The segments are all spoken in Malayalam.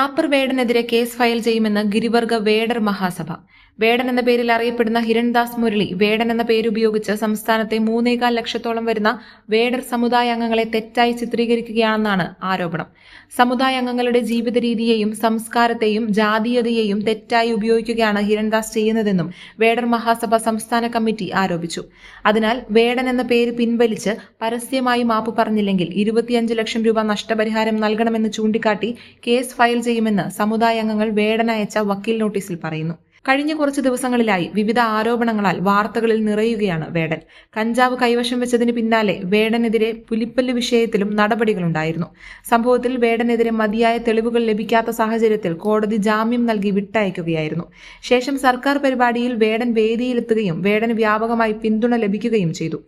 റാപ്പർ വേടനെതിരെ കേസ് ഫയൽ ചെയ്യുമെന്ന് ഗിരിവർഗ വേടർ മഹാസഭ. വേടൻ എന്ന പേരിൽ അറിയപ്പെടുന്ന ഹിരൺദാസ് മുരളി വേടൻ എന്ന പേരുപയോഗിച്ച് സംസ്ഥാനത്തെ മൂന്നേകാൽ ലക്ഷത്തോളം വരുന്ന വേടർ സമുദായ അംഗങ്ങളെ തെറ്റായി ചിത്രീകരിക്കുകയാണെന്നാണ് ആരോപണം. സമുദായ അംഗങ്ങളുടെ ജീവിത രീതിയെയും സംസ്കാരത്തെയും ജാതീയതയെയും തെറ്റായി ഉപയോഗിക്കുകയാണ് ഹിരൺദാസ് ചെയ്യുന്നതെന്നും വേടർ മഹാസഭ സംസ്ഥാന കമ്മിറ്റി ആരോപിച്ചു. അതിനാൽ വേടൻ എന്ന പേര് പിൻവലിച്ച് പരസ്യമായി മാപ്പ് പറഞ്ഞില്ലെങ്കിൽ ഇരുപത്തിയഞ്ച് ലക്ഷം രൂപ നഷ്ടപരിഹാരം നൽകണമെന്ന് ചൂണ്ടിക്കാട്ടി കേസ് ഫയൽ ചെയ്യുമെന്ന് സമുദായ അംഗങ്ങൾ വേടനയച്ച വക്കീൽ നോട്ടീസിൽ പറയുന്നു. കഴിഞ്ഞ കുറച്ച് ദിവസങ്ങളിലായി വിവിധ ആരോപണങ്ങളാൽ വാർത്തകളിൽ നിറയുകയാണ് വേടൻ. കഞ്ചാവ് കൈവശം വെച്ചതിന് പിന്നാലെ വേടനെതിരെ പുലിപ്പല്ല് വിഷയത്തിലും നടപടികളുണ്ടായിരുന്നു. സംഭവത്തിൽ വേടനെതിരെ മതിയായ തെളിവുകൾ ലഭിക്കാത്ത സാഹചര്യത്തിൽ കോടതി ജാമ്യം നൽകി വിട്ടയക്കുകയായിരുന്നു. ശേഷം സർക്കാർ പരിപാടിയിൽ വേടൻ വേദിയിലെത്തുകയും വേടൻ വ്യാപകമായി പിന്തുണ ലഭിക്കുകയും ചെയ്തു.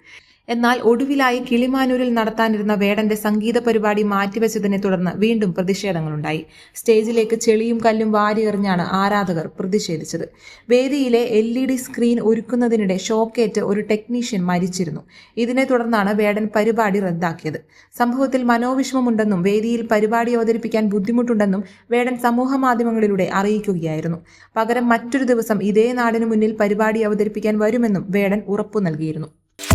എന്നാൽ ഒടുവിലായി കിളിമാനൂരിൽ നടത്താനിരുന്ന വേടന്റെ സംഗീത പരിപാടി മാറ്റിവെച്ചതിനെ തുടർന്ന് വീണ്ടും പ്രതിഷേധങ്ങളുണ്ടായി. സ്റ്റേജിലേക്ക് ചെളിയും കല്ലും വാരിയെറിഞ്ഞാണ് ആരാധകർ പ്രതിഷേധിച്ചത്. വേദിയിലെ എൽ ഇ ഡി സ്ക്രീൻ ഒരുക്കുന്നതിനിടെ ഷോക്കേറ്റ് ഒരു ടെക്നീഷ്യൻ മരിച്ചിരുന്നു. ഇതിനെ തുടർന്നാണ് വേടൻ പരിപാടി റദ്ദാക്കിയത്. സംഭവത്തിൽ മനോവിഷമമുണ്ടെന്നും വേദിയിൽ പരിപാടി അവതരിപ്പിക്കാൻ ബുദ്ധിമുട്ടുണ്ടെന്നും വേടൻ സമൂഹ മാധ്യമങ്ങളിലൂടെ അറിയിക്കുകയായിരുന്നു. പകരം മറ്റൊരു ദിവസം ഇതേ നാടിനു മുന്നിൽ പരിപാടി അവതരിപ്പിക്കാൻ വരുമെന്നും വേടൻ ഉറപ്പു നൽകിയിരുന്നു.